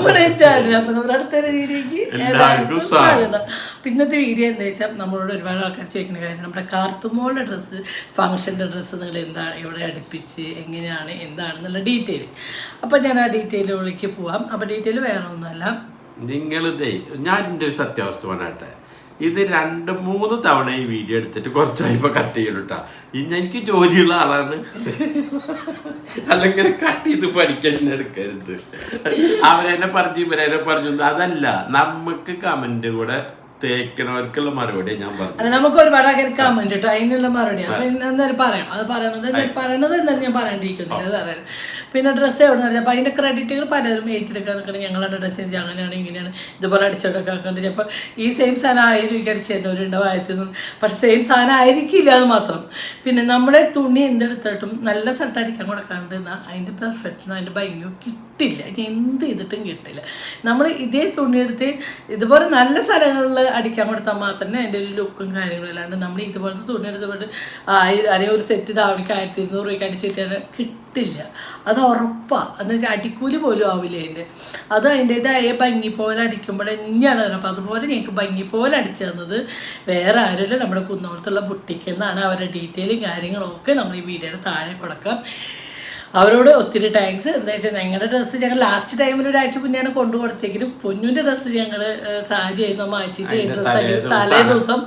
നമ്മുടെ ചാനൽ. അപ്പൊ നമ്മുടെ അടുത്തൊരു വീഡിയോക്ക് എല്ലാവർക്കും സ്വാഗതം. പിന്നത്തെ വീഡിയോ എന്താ വെച്ചാൽ നമ്മളോട് ഒരുപാട് ആൾക്കാർ ചോദിക്കുന്ന കാര്യം നമ്മുടെ കാർത്തുമോളുടെ ഡ്രസ്സ് ഫംഗ്ഷന്റെ ഡ്രസ്സ് നിങ്ങൾ എന്താണ് ഇവിടെ അടുപ്പിച്ച് എങ്ങനെയാണ് എന്താണെന്നുള്ള ഡീറ്റെയിൽ. അപ്പോൾ ഞാൻ ആ ഡീറ്റെയിലുകളിലേക്ക് പോവാം. അപ്പോൾ ഡീറ്റെയിൽ വേറെ ഒന്നുമല്ല നിങ്ങളിതേ ഞാൻ എന്റെ ഒരു സത്യാവസ്ഥ പറഞ്ഞാട്ടെ. ഇത് രണ്ട് മൂന്ന് തവണ ഈ വീഡിയോ എടുത്തിട്ട് കുറച്ചായി ഇപ്പൊ കട്ട് കേട്ടാ ഇന്ന് എനിക്ക് ജോലിയുള്ള ആളാണ്. അല്ലെങ്കിൽ കട്ട് ചെയ്ത് പഠിക്കാൻ എടുക്കരുത്. അവരെന്നെ പറഞ്ഞു ഇവരെന്നെ പറഞ്ഞു. അതല്ല നമുക്ക് കമന്റ് കൂടെ തേക്കണവർക്കുള്ള മറുപടി ഞാൻ പറഞ്ഞു നമുക്ക് ഒരുപാട് ആൾക്കാർ കമന്റ് അതിനുള്ള മറുപടി. അപ്പൊ ഇന്ന് എന്തായാലും പറയാം. അത് പറയണത് പറയണത് എന്തായാലും ഞാൻ പറയേണ്ടിയിരിക്കുന്നില്ല അത് പറയാം. പിന്നെ ഡ്രസ്സ് എവിടെ നിന്ന് അപ്പോൾ അതിന്റെ ക്രെഡിറ്റുകൾ പലരും ഏറ്റെടുക്കാൻ നിൽക്കണം ഞങ്ങളുടെ ഡ്രസ്സ് അങ്ങനെയാണ് ഇങ്ങനെയാണ്. ഇതുപോലെ അടിച്ചെടുക്കാറുണ്ട് ചിലപ്പോൾ ഈ സെയിം സാധനം ആയിരിക്കും അടിച്ചു തരുന്നവരുണ്ടാവും ആയിരത്തി പക്ഷെ സെയിം സാധനം ആയിരിക്കില്ല അത് മാത്രം. പിന്നെ നമ്മളെ തുണി എന്തെടുത്തിട്ടും നല്ല സ്ഥലത്ത് അടിക്കാൻ കൊടുക്കാണ്ട് എന്നാൽ അതിന്റെ പെർഫെക്ഷനോ അതിന്റെ ഭംഗിയോ കിട്ടില്ല. ഇനി എന്ത് ചെയ്തിട്ടും കിട്ടില്ല. നമ്മൾ ഇതേ തുണിയെടുത്ത് ഇതുപോലെ നല്ല സ്ഥലങ്ങളിൽ അടിക്കാൻ കൊടുത്താൽ മാത്രമേ അതിന്റെ ഒരു ലുക്കും കാര്യങ്ങളും അല്ലാണ്ട് നമ്മൾ ഇതുപോലത്തെ തുണി പോയിട്ട് അല്ലെങ്കിൽ ഒരു സെറ്റ് താവണിക്ക് ആയിരത്തി ഇരുന്നൂറ് രൂപയ്ക്ക് അടിച്ചിട്ട് കിട്ടില്ല. അത് ഉറപ്പാണ് എന്ന് വെച്ചാൽ അടിക്കൂലി പോലും ആവില്ല അതിന്റെ അത് അതിന്റെതായ ഭംഗി പോലെ അടിക്കുമ്പോൾ തന്നെയാണ് അപ്പം അതുപോലെ ഞങ്ങൾക്ക് ഭംഗി പോലെ അടിച്ചു തന്നത് വേറെ ആരുമില്ല നമ്മുടെ കുന്നോളത്തുള്ള ബുട്ടിക്ക് എന്നാണ് അവരുടെ ഡീറ്റെയിലും കാര്യങ്ങളൊക്കെ നമ്മൾ ഈ വീഡിയോയുടെ താഴെ കൊടുക്കാം. അവരോട് ഒത്തിരി താങ്ക്സ് എന്താ വെച്ചാൽ ഞങ്ങളുടെ ഡ്രസ്സ് ഞങ്ങൾ ലാസ്റ്റ് ടൈമിൽ ഒരാഴ്ച മുന്നെയാണ് കൊണ്ടു കൊടുത്തേക്കിനും പൊന്നുവിന്റെ ഡ്രസ്സ് ഞങ്ങൾ സാരി ആയിരുന്നു മാറ്റിയിട്ട് ഡ്രസ്സ് തലേ ദിവസം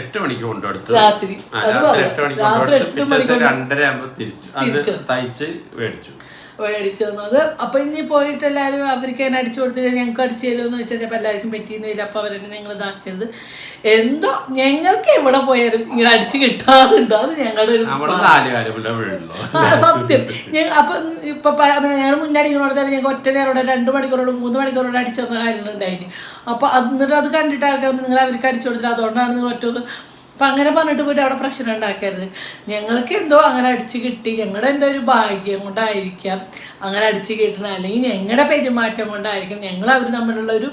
എട്ട് മണിക്ക് കൊണ്ടുകൊടുത്തു രാത്രി. രാത്രി എട്ട് മണിക്ക് കൊണ്ടുകൊടുത്ത് രണ്ടര ആകുമ്പോൾ തിരിച്ചു. അത് തിരിച്ചു. തയ്ച്ച് മേടിച്ചു. മേടിച്ചു തന്നത്. അപ്പൊ ഇനി പോയിട്ട് എല്ലാവരും അവർക്ക് തന്നെ അടിച്ചു കൊടുത്തില്ല ഞങ്ങൾക്ക് അടിച്ചു തരുമെന്ന് വെച്ചാൽ ചിലപ്പോൾ എല്ലാവർക്കും പറ്റിയെന്നില്ല അപ്പോൾ അവരെന്നെ ഞങ്ങൾ ഇതാക്കരുത്. എന്തോ ഞങ്ങൾക്ക് എവിടെ പോയാലും ഇങ്ങനെ അടിച്ചു കിട്ടാറുണ്ട്. അത് ഞങ്ങളുടെ ഒരു സത്യം. അപ്പം ഇപ്പൊ ഞങ്ങൾ മുന്നടിക്കുന്നോട് തന്നെ ഞങ്ങൾക്ക് ഒറ്റ നേരോടെ രണ്ട് മണിക്കൂറോട് മൂന്ന് മണിക്കൂറോട് അടിച്ചു തന്ന കാര്യങ്ങളുണ്ടായിന്. അപ്പൊ അത് എന്നിട്ട് അത് കണ്ടിട്ട് ആൾക്കാർ നിങ്ങൾ അവർക്ക് അടിച്ചു കൊടുത്തില്ല. അതുകൊണ്ടാണ് നിങ്ങൾ ഒറ്റ ദിവസം അപ്പം അങ്ങനെ പറഞ്ഞിട്ട് പോയിട്ട് അവിടെ പ്രശ്നം ഉണ്ടാക്കരുത്. ഞങ്ങൾക്ക് എന്തോ അങ്ങനെ അടിച്ച് കിട്ടി. ഞങ്ങളുടെ എന്തോ ഒരു ഭാഗ്യം കൊണ്ടായിരിക്കാം അങ്ങനെ അടിച്ച് കിട്ടണം അല്ലെങ്കിൽ ഞങ്ങളുടെ പെരുമാറ്റം കൊണ്ടായിരിക്കും. ഞങ്ങൾ അവർ തമ്മിലുള്ള ഒരു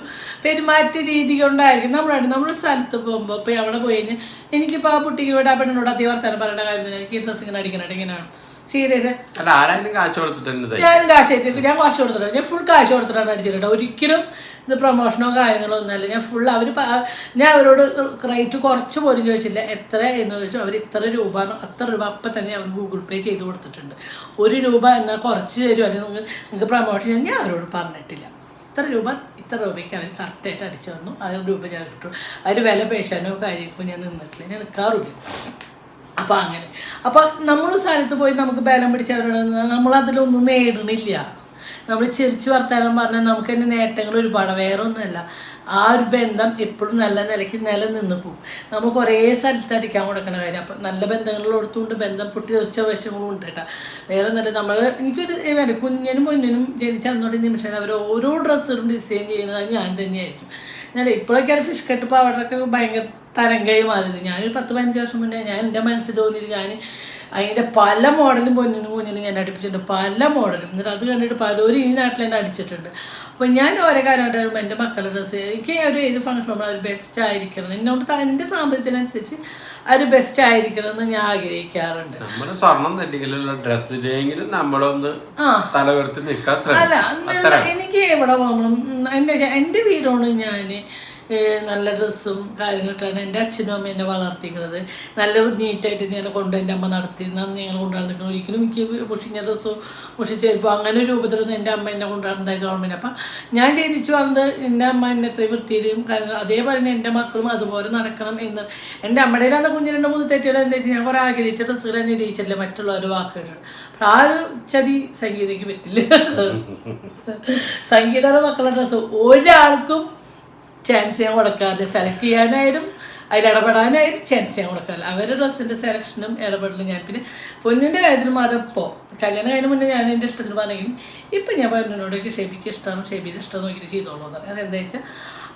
പെരുമാറ്റ രീതി കൊണ്ടായിരിക്കും നമ്മളാണ് നമ്മൾ സ്ഥലത്ത് പോകുമ്പോൾ ഇപ്പോൾ അവിടെ പോയി കഴിഞ്ഞാൽ എനിക്കിപ്പോൾ ആ കുട്ടിക്ക് ഇവിടെ ആ പെണ്ണിനോട് അധികം വർത്തമാനം പറയേണ്ട കാര്യം എനിക്ക് ഡ്രസ്സ് ഇങ്ങനെ അടിക്കണേ ഇങ്ങനെയാണ് സീരിയസ് അല്ല ആരായാലും കാശ് കൊടുത്തിട്ടുണ്ട് ഞാൻ കാശ് ആയിട്ട് ഞാൻ കാശ് കൊടുത്തിട്ടുണ്ട് ഞാൻ ഫുൾ കാശ് കൊടുത്തിട്ടാണ് അടിച്ചിട്ടുണ്ട് ഒരിക്കലും ഇത് പ്രൊമോഷനോ കാര്യങ്ങളോ ഒന്നുമല്ല ഞാൻ ഫുൾ അവർ ഞാൻ അവരോട് റേറ്റ് കുറച്ച് പോലും ചോദിച്ചില്ല. എത്ര എന്ന് ചോദിച്ചു. അവർ ഇത്ര രൂപ അത്ര രൂപ അപ്പം തന്നെ അവർ ഗൂഗിൾ പേ ചെയ്ത് കൊടുത്തിട്ടുണ്ട്. ഒരു രൂപ എന്നാൽ കുറച്ച് തരും അല്ലെങ്കിൽ നിങ്ങൾക്ക് നിങ്ങൾക്ക് പ്രൊമോഷൻ ഞാൻ അവരോട് പറഞ്ഞിട്ടില്ല. ഇത്ര രൂപ ഇത്ര രൂപയ്ക്ക് അവർ കറക്റ്റായിട്ട് അടിച്ചു തന്നു. അതിന് രൂപ ഞാൻ കിട്ടും അതിൽ വില പേശാനോ കാര്യമോ ഞാൻ നിന്നിട്ടില്ല. ഞാൻ നിൽക്കാറില്ല അപ്പോൾ അങ്ങനെ. അപ്പൊ നമ്മൾ സ്ഥലത്ത് പോയി നമുക്ക് ബലം പിടിച്ചവരോട് നമ്മളതിലൊന്നും നേടണില്ല. നമ്മൾ ചിരിച്ചു വർത്താനം പറഞ്ഞാൽ നമുക്ക് തന്നെ നേട്ടങ്ങൾ ഒരുപാട്. വേറെ ഒന്നുമല്ല ആ ഒരു ബന്ധം എപ്പോഴും നല്ല നിലയ്ക്ക് നിലനിന്ന് പോകും നമ്മൾ കുറേ സ്ഥലത്ത് അടിക്കാൻ കൊടുക്കണ കാര്യം. അപ്പം നല്ല ബന്ധങ്ങളിലോടത്തുകൊണ്ട് ബന്ധം പൊട്ടി തെറിച്ച വശങ്ങളും ഉണ്ട് കേട്ടോ. വേറെ ഒന്നുമില്ല നമ്മൾ എനിക്കൊരു വേണ്ട കുഞ്ഞിനും പൊന്നിനും ജനിച്ച അന്നോടെ നിമിഷം അവർ ഓരോ ഡ്രസ്സുകളും ഡിസൈൻ ചെയ്യുന്നത് ഞാൻ തന്നെയായിരിക്കും. ഞാൻ ഇപ്പോഴൊക്കെയാണ് ഫിഷ് കട്ട് പാവടറൊക്കെ ഭയങ്കര തരംഗമായി മാറിയത് ഞാനൊരു പത്ത് പതിനഞ്ച് വർഷം മുന്നേ ഞാൻ എന്റെ മനസ്സിൽ തോന്നിയിട്ട് ഞാൻ അതിന്റെ പല മോഡലും പൊന്നിനും കുഞ്ഞിനും ഞാൻ അടിപ്പിച്ചിട്ടുണ്ട്. പല മോഡലും. എന്നിട്ട് അത് കണ്ടിട്ട് പലരും ഈ നാട്ടിൽ തന്നെ അടിച്ചിട്ടുണ്ട്. അപ്പോൾ ഞാൻ ഓരോ കാര്യമായിട്ട് എന്റെ മക്കളുടെ ഡ്രസ്സ് എനിക്ക് ഒരു ഏത് ഫംഗ്ഷൻ അവർ ബെസ്റ്റ് ആയിരിക്കണം. എന്നോട് എന്റെ സാമ്പത്തിനനുസരിച്ച് ഒരു ബെസ്റ്റ് ആയിരിക്കണം എന്ന് ഞാൻ ആഗ്രഹിക്കാറുണ്ട്. സ്വർണം ഡ്രസ്സിലെങ്കിലും നമ്മളൊന്ന് നിൽക്കാൻ അല്ല എനിക്ക് എവിടെ പോകണം? എന്റെ എന്റെ വീടാണ് ഞാൻ നല്ല ഡ്രസ്സും കാര്യങ്ങളിട്ടാണ് എന്റെ അച്ഛനും അമ്മയും എന്നെ വളർത്തിക്കുന്നത്. നല്ല നീറ്റായിട്ട് ഞാൻ കൊണ്ട് എന്റെ അമ്മ നടത്തി ഞങ്ങൾ കൊണ്ടുനടക്കുന്നത് ഒരിക്കലും എനിക്ക് മുഷിഞ്ഞ ഡ്രസ്സോ മുഷിച്ചേരിപ്പോ അങ്ങനെ ഒരു രൂപത്തിലൊന്നും എന്റെ അമ്മ എന്നെ കൊണ്ടുനടന്നതായത് ഓർമ്മയില്ല. അപ്പം ഞാൻ ജനിച്ചു വന്നത് എന്റെ അമ്മ എന്നെ എത്ര വൃത്തിയിലും കാര്യങ്ങൾ അതേപോലെ തന്നെ എന്റെ മക്കളും അതുപോലെ നടക്കണം എന്ന് എന്റെ അമ്മയുടെ അന്ന് കുഞ്ഞ് രണ്ട് മൂന്ന് തെറ്റുകൾ എന്താ വെച്ചാൽ ഞാൻ കുറേ ആഗ്രഹിച്ച ഡ്രസ്സുകൾ തന്നെ ഇടിയിച്ചില്ല മറ്റുള്ളവർ വാക്കുകൾ അപ്പം ആ ഒരു ചതി സംഗീതയ്ക്ക് പറ്റില്ല. സംഗീതയുടെ മക്കളുടെ ഡ്രസ്സ്. ഒരാൾക്കും ചാൻസ് ഞാൻ കൊടുക്കാറില്ല. സെലക്ട് ചെയ്യാനായാലും അതിൽ ഇടപെടാനായാലും ചാൻസ് ഞാൻ കൊടുക്കാറില്ല. അവരുടെ ഡ്രസ്സിന്റെ സെലക്ഷനും ഇടപെടലും ഞാൻ. പിന്നെ പൊന്നിന്റെ കാര്യത്തിൽ മാത്രം ഇപ്പോൾ കല്യാണം കഴിഞ്ഞ മുന്നേ ഞാൻ എന്റെ ഇഷ്ടത്തിന് പറഞ്ഞെങ്കിലും ഇപ്പം ഞാൻ പറഞ്ഞോടൊക്കെ ഷെബിക്ക് ഇഷ്ടമാണ് ഷെബിയുടെ ഇഷ്ടം നോക്കിയിട്ട് ചെയ്തോളൂ എന്ന് എന്താ വെച്ചാൽ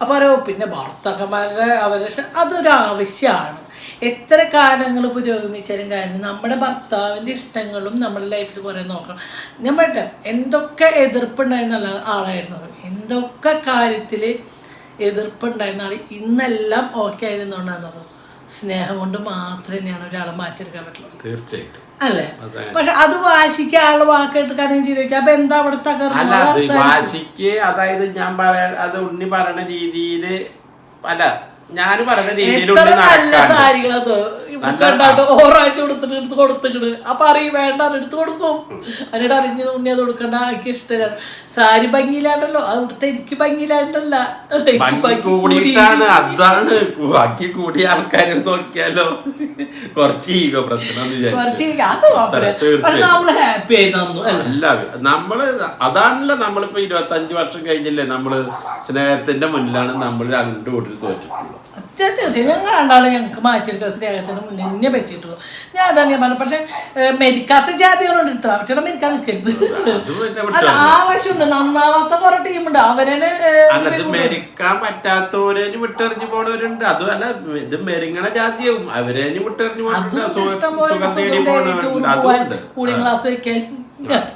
അപ്പോൾ അവരോ പിന്നെ ഭർത്താക്കന്മാരുടെ അവരുടെ അതൊരു ആവശ്യമാണ് എത്ര കാലങ്ങൾ പുരോഗമിച്ചാലും കാര്യം നമ്മുടെ ഭർത്താവിന്റെ ഇഷ്ടങ്ങളും നമ്മുടെ ലൈഫിൽ കുറേ നോക്കണം. ഞാൻ പറയട്ടെ എന്തൊക്കെ എതിർപ്പുണ്ടായിരുന്ന ആളായിരുന്നു? എന്തൊക്കെ കാര്യത്തിൽ എതിർപ്പുണ്ടായിരുന്ന ആൾ ഇന്നെല്ലാം ഓക്കെ ആയിരുന്നുകൊണ്ടാണ് സ്നേഹം കൊണ്ട് മാത്രമേ തന്നെയാണ് ഒരാളെ മാറ്റിയെടുക്കാൻ പറ്റുള്ളൂ. തീർച്ചയായിട്ടും. അല്ലേ? പക്ഷെ അത് വാശിക്ക് ആൾ വാക്കിട്ട് കാര്യം ചെയ്ത് വെക്കാം അപ്പൊ എന്താ അവിടെ അല്ല തകർന്നു വാശിക്ക് അതായത് ഞാൻ പറയാ അത് ഉണ്ണി പറയണ രീതിയിൽ അല്ല ഞാൻ പറയുന്ന രീതിയിൽ നല്ല സാരികളത് ഓറാഴ്ച കൊടുത്തിട്ട് എടുത്ത് കൊടുത്തിട്ട് അപ്പൊ അറിയും വേണ്ട എടുത്ത് കൊടുക്കും. എന്നിട്ട് അറിഞ്ഞ് ഉണ്ണി അത് കൊടുക്കണ്ട എനിക്ക് ഇഷ്ടമില്ല സാരി ഭംഗിയിലാണ്ടല്ലോ അത് കൊടുത്ത എനിക്ക് ഭംഗിയിലാണ്ടല്ല എനിക്ക് ഭംഗി ഭംഗി കൂടിയിട്ടാണ് അതാണ്. ബാക്കി കൂടിയ ആൾക്കാർ നോക്കിയാലോ? കുറച്ച് ഈഗോ പ്രശ്നം അല്ലേ? നമ്മൾ അതാണല്ലോ നമ്മളിപ്പോ ഇരുപത്തി അഞ്ചു വർഷം കഴിഞ്ഞല്ലേ? നമ്മൾ സ്നേഹത്തിന്റെ മുന്നിലാണ് നമ്മൾ രണ്ടു കൂട്ടർ തോറ്റിട്ടുള്ളത്. തീർച്ചയായും ഞങ്ങൾ രണ്ടാളും ഞങ്ങൾക്ക് മാറ്റിയെടുക്കാൻ സ്നേഹത്തിന് മുന്നേ പറ്റിയിട്ടുള്ളൂ. ഞാൻ അതാണ് ഞാൻ പറഞ്ഞു പക്ഷെ മെരിക്കാത്ത ജാതികളോട് എടുത്തു അവരുടെ മെരിക്കാൻ നിൽക്കരുത്. അത് ആവശ്യമുണ്ട്. നന്നാവാത്ത കുറെ ടീമുണ്ട്. അവരനെ മെരിക്കാൻ പറ്റാത്തവരേന് വിട്ടെറിഞ്ഞു പോണവരുണ്ട്. അതുമല്ല ഇത് മെരിങ്ങണ ജാതിയാവും. അവരെ വിട്ടെറിഞ്ഞു പോണവരുണ്ട്. കൂളിംഗ് ക്ലാസ് വെക്കാൻ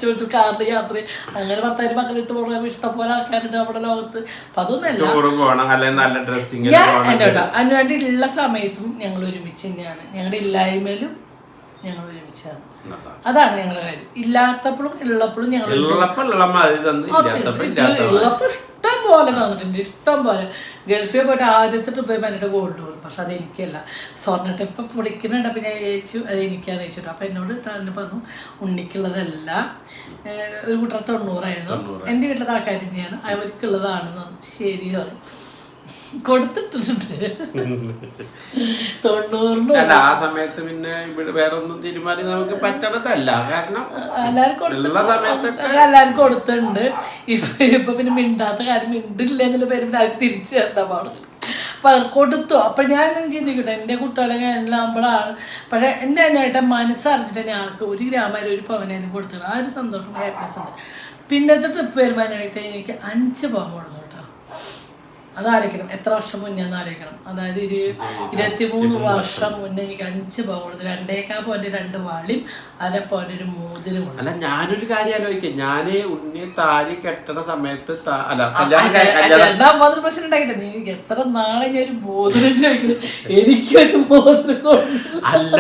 ചോദിച്ചു കാറിൽ യാത്ര അങ്ങനെ പത്തായിരം മക്കളിട്ട് പോകണം ഇഷ്ടം പോലെ ആൾക്കാരുണ്ട് നമ്മുടെ ലോകത്ത്. അപ്പൊ അതൊന്നുമല്ല. ടൂറ് പോണം നല്ല ഡ്രസ്സിങ് ഞാൻ പോണം. എന്റെ ഉള്ള സമയത്തും ഞങ്ങൾ ഒരുമിച്ച് തന്നെയാണ്. ഞങ്ങളുടെ ഇല്ലായ്മയിലും ഞങ്ങൾ ഒരുമിച്ചാണ്. അതാണ് ഞങ്ങളുടെ കാര്യം. ഇല്ലാത്തപ്പോഴും ഉള്ളപ്പോഴും ഞങ്ങൾ ഒരുമിച്ച് ഉള്ളപ്പോ ഉള്ള മാതിരി തന്നു ഇല്ലാത്തപ്പോ ഇല്ലാത്ത മാതിരി. ഉള്ളപ്പോ ഇഷ്ടം പോലെ തന്നിട്ടുണ്ട്. ഇഷ്ടം പോലെ ഗൾഫിൽ പോയിട്ട് ആദ്യത്തെ ട്രിപ്പ് എന്റെ ഗോൾഡ് കൊടുക്കും പക്ഷെ അത് എനിക്കല്ല. സ്വർണ ടിപ്പ് പിടിക്കുന്നുണ്ട് അപ്പം ഞാൻ ചേച്ചു അത് എനിക്കാണ് ചേച്ചിട്ട് അപ്പം എന്നോട് തന്നെ പറഞ്ഞു ഉണ്ണിക്കുള്ളതല്ല. ഒരു കൂട്ടർ തൊണ്ണൂറായിരുന്നു. തൊണ്ണൂറ്. എന്റെ വീട്ടിലെ ആൾക്കാർ തന്നെയാണ്. അവർക്കുള്ളതാണെന്ന്. ശരി പറഞ്ഞു. കൊടുത്തിട്ടുണ്ട്. തൊണ്ണൂറിന് അല്ല ആ സമയത്ത് പിന്നെ ഇവിടെ വേറെ ഒന്നും തീരുമാനം നമുക്ക് പറ്റണതല്ല. കാരണം എല്ലാവരും കൊടുത്തിട്ടുണ്ട്. ഇപ്പൊ ഇപ്പൊ പിന്നെ മിണ്ടാത്ത കാര്യം മിണ്ടില്ല എന്നുള്ള പേര് പിന്നെ അത് തിരിച്ചു തരണ്ട പാടും അപ്പൊ അത് കൊടുത്തു. അപ്പൊ ഞാൻ ചിന്തിക്കട്ടെ എന്റെ കുട്ടികളെ എല്ലാമ്പോഴാണ് പക്ഷെ എന്റെ അതിനായിട്ട് മനസ്സറിഞ്ഞിട്ട് ഞങ്ങൾക്ക് ഒരു ഗ്രാമം ഒരു പവനായാലും കൊടുത്തത് ആ ഒരു സന്തോഷം ഹാപ്പിനെസ് ഉണ്ട്. പിന്നത്തെ ട്രിപ്പ് വരുമാനായിട്ട് എനിക്ക് അഞ്ച് പവൻ കൊടുത്തു കേട്ടോ. അതാലോചിക്കണം. എത്ര വർഷം മുന്നേ എന്ന് ആലോചിക്കണം. അതായത് ഒരു ഇരുപത്തിമൂന്ന് വർഷം മുന്നേ എനിക്ക് അഞ്ച് കൊടുത്തു രണ്ടേക്കാ പോയിന്റ് രണ്ട് വാളിയും അര പോയിന്റ് ഒരു മൂതിലും അല്ല ഞാനൊരു കാര്യം ആലോചിക്കാം. ഞാൻ ഉണ്ണി താലി കെട്ടണ സമയത്ത് രണ്ടാമത് പ്രശ്നം ഉണ്ടാക്കിട്ടെ നീ എത്ര നാളെ ഞാൻ ഒരു മോതിരം ചോദിക്കുന്നത് എനിക്കൊരു മോതിരം അല്ല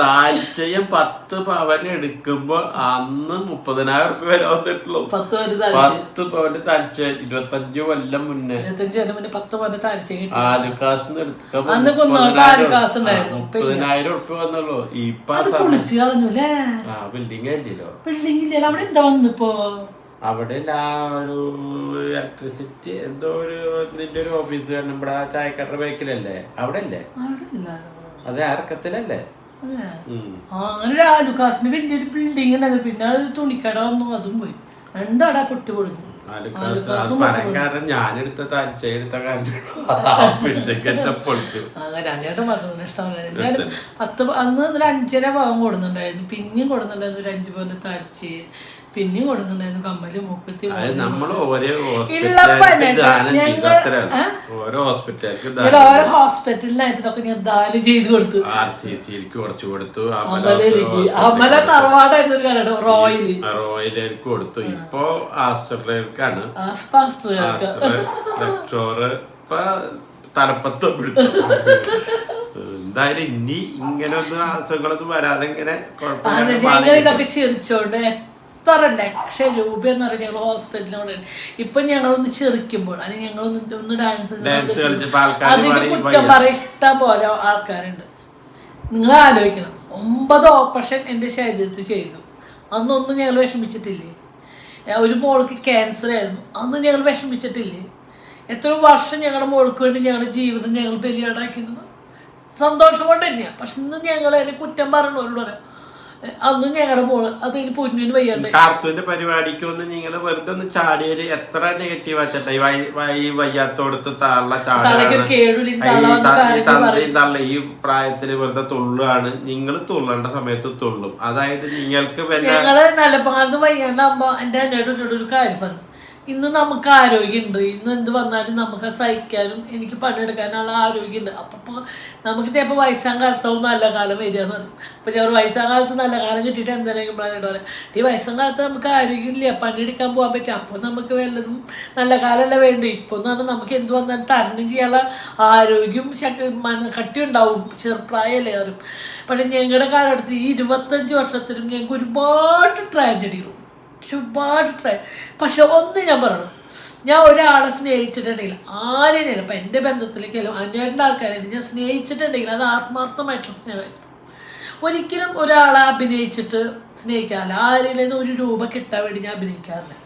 താഴ്ചയും പത്ത് പവൻ എടുക്കുമ്പോ അന്ന് മുപ്പതിനായിരം ഉറുപ്പ്യ വരെ വന്നിട്ടുള്ളൂ. പത്ത് പവന്റെ താഴ്ച ഇരുപത്തഞ്ച് കൊല്ലം മുന്നേ. ഇരുപത്തഞ്ച് മുന്നേ പത്ത് പവന്റെ കിട്ടി. അന്ന് മുപ്പതിനായിരം ഉണ്ടായിരുന്നു. ആ, മുപ്പതിനായിരം ഉറുപ്പ്യ വന്നുള്ളൂ ഇപ്പൊ അത് പൊളിച്ച് കളഞ്ഞു ആ ബിൽഡിംഗ് ആയില്ലല്ലോ ബിൽഡിംഗ് ഇല്ല. അവിടെ എന്താ വന്നിപ്പോ അവിടെ ഇലക്ട്രിസിറ്റി എന്തോ ഒരു നിന്റെ ഒരു ഓഫീസ് നമ്മുടെ ആ ചായക്കട്ട ബേക്കിലല്ലേ? അവിടെ അല്ലേ അത് ഇറക്കത്തിലല്ലേ. അറക്കത്തിലല്ലേ? അങ്ങനെ ആലുക്കാസിന് വലിയൊരു ബിൽഡിംഗ് ഉണ്ടായിരുന്നു. പിന്നെ അത് തുണിക്കട വന്നു. അതും പോയി. രണ്ടട പൊട്ടി പൊളിഞ്ഞു. ഞാനെടുത്ത താഴ്ച എടുത്ത ഇഷ്ടമല്ല. പത്ത് അന്ന് ഒരു അഞ്ചര പാവം കൊടുന്നുണ്ടായിരുന്നു പിന്നെയും കൊടുന്നുണ്ടായിരുന്നു ഒരു അഞ്ച് പോലെ തരിച്ച് പിന്നെയും കൊടുക്കുന്നുണ്ടായിരുന്നു. കമ്മൽ മൂക്കുത്തി ഓരോ ഹോസ്പിറ്റലിനായിട്ട് ഇതൊക്കെ ഞാൻ ദാനം ചെയ്ത് കൊടുത്തു. ആർ സി സിയിലേക്ക് കുറച്ച് കൊടുത്തു. അമല തറവാടായിരുന്നു ഒരു കാലഘട്ടം റോയിൽ റോയിലേക്ക് കൊടുത്തു. ഇപ്പോ ആസ്ട്രേലിയക്കാണ് പാസ്റ്റർ ലെക്ചോറ് ഇപ്പൊ തലപ്പത്ത് പിടുത്തു എന്തായാലും ഇനി ഇങ്ങനെ ഒന്നും അസുഖങ്ങളൊന്നും വരാതെ ഇങ്ങനെ കുഴപ്പമില്ല ഇതൊക്കെ ചിരിച്ചോണ്ട് എത്ര ലക്ഷം രൂപ എന്ന് പറഞ്ഞ ഞങ്ങൾ ഹോസ്പിറ്റലിനോട് ഇപ്പൊ ഞങ്ങളൊന്ന് ചിരിക്കുമ്പോൾ അല്ലെങ്കിൽ ഞങ്ങൾ ഒന്ന് ഡാൻസ് അതിന് കുറ്റം പറയും ഇഷ്ടം പോലെ ആൾക്കാരുണ്ട്. നിങ്ങൾ ആലോചിക്കണം. ഒമ്പത് ഓപ്പറേഷൻ എന്റെ ശരീരത്തിൽ ചെയ്തു. അന്നൊന്നും ഞങ്ങൾ വിഷമിച്ചിട്ടില്ലേ? ഒരു മോൾക്ക് ക്യാൻസർ ആയിരുന്നു. അന്ന് ഞങ്ങൾ വിഷമിച്ചിട്ടില്ലേ? എത്ര വർഷം ഞങ്ങളുടെ മോൾക്ക് വേണ്ടി ഞങ്ങളുടെ ജീവിതം ഞങ്ങൾ ബലിയാടാക്കിയിരുന്നു. സന്തോഷം കൊണ്ട് തന്നെയാണ് പക്ഷെ ഇന്ന് ഞങ്ങൾ അതിന് കുറ്റം പറഞ്ഞവരോട് പറയാം. അന്നും ഞങ്ങളുടെ മോൾ അത് ഇനി പൊന്നിന് വയ്യാണ്ട്. കാർത്തൂന്റെ പരിപാടിക്ക് ഒന്ന് നിങ്ങൾ വെറുതെ ഒന്ന് ചാടിയത് എത്ര നെഗറ്റീവ് ആച്ചട്ടെ? ഈ വൈ വയ്യാത്തോടത്ത് തള്ള തള്ള ഈ പ്രായത്തിൽ വെറുതെ തുള്ളുകയാണ് നിങ്ങൾ തുള്ളേണ്ട സമയത്ത് തുള്ളും. അതായത് നിങ്ങൾക്ക് ഞങ്ങൾ നിലപ്പാന്ന് വയ്യാണ്ടാകുമ്പോ എന്റെ അന്നേട്ട് എന്നോട് ഒരു കാര്യം പറഞ്ഞു ഇന്ന് നമുക്ക് ആരോഗ്യമുണ്ട്. ഇന്ന് എന്ത് വന്നാലും നമുക്ക് സഹിക്കാനും എനിക്ക് പണിയെടുക്കാനുള്ള ആരോഗ്യമുണ്ട്. അപ്പം ഇപ്പോൾ നമുക്ക് ചിലപ്പോൾ വയസ്സാം കാലത്താവും നല്ല കാലം വരിക എന്ന് പറയും. അപ്പോൾ ഞാൻ വയസ്സാം കാലത്ത് നല്ല കാലം കിട്ടിയിട്ട് എന്തെങ്കിലും പറയാനായിട്ട് പറയാം. ഈ വയസ്സാം കാലത്ത് നമുക്ക് ആരോഗ്യമില്ല. പണിയെടുക്കാൻ പോകാൻ പറ്റും അപ്പോൾ നമുക്ക് വല്ലതും നല്ല കാലമല്ല വേണ്ട? ഇപ്പോൾ എന്ന് പറഞ്ഞാൽ നമുക്ക് എന്ത് വന്നാലും തരണം ചെയ്യാനുള്ള ആരോഗ്യം ശക്തി മന കട്ടി ഉണ്ടാവും ചെറുപ്രായമല്ലേ പറയും പക്ഷേ ഞങ്ങളുടെ കാലഘട്ടത്തിൽ ഈ ഇരുപത്തഞ്ച് വർഷത്തിലും ഞങ്ങൾക്ക് ഒരുപാട് ട്രാജഡികളും ഒരുപാട് ട്രൈ പക്ഷെ ഒന്ന് ഞാൻ പറയണം. ഞാൻ ഒരാളെ സ്നേഹിച്ചിട്ടുണ്ടെങ്കിൽ ആരെയും ഇപ്പം എന്റെ ബന്ധത്തിലേക്കല്ലോ അന്വേഷണ ആൾക്കാരെ ഞാൻ സ്നേഹിച്ചിട്ടുണ്ടെങ്കിൽ അത് ആത്മാർത്ഥമായിട്ടുള്ള സ്നേഹമായിരിക്കും. ഒരിക്കലും ഒരാളെ അഭിനയിച്ചിട്ട് സ്നേഹിക്കാറില്ല. ആരെങ്കിലും ഒരു രൂപ കിട്ടാൻ വേണ്ടി ഞാൻ അഭിനയിക്കാറില്ല.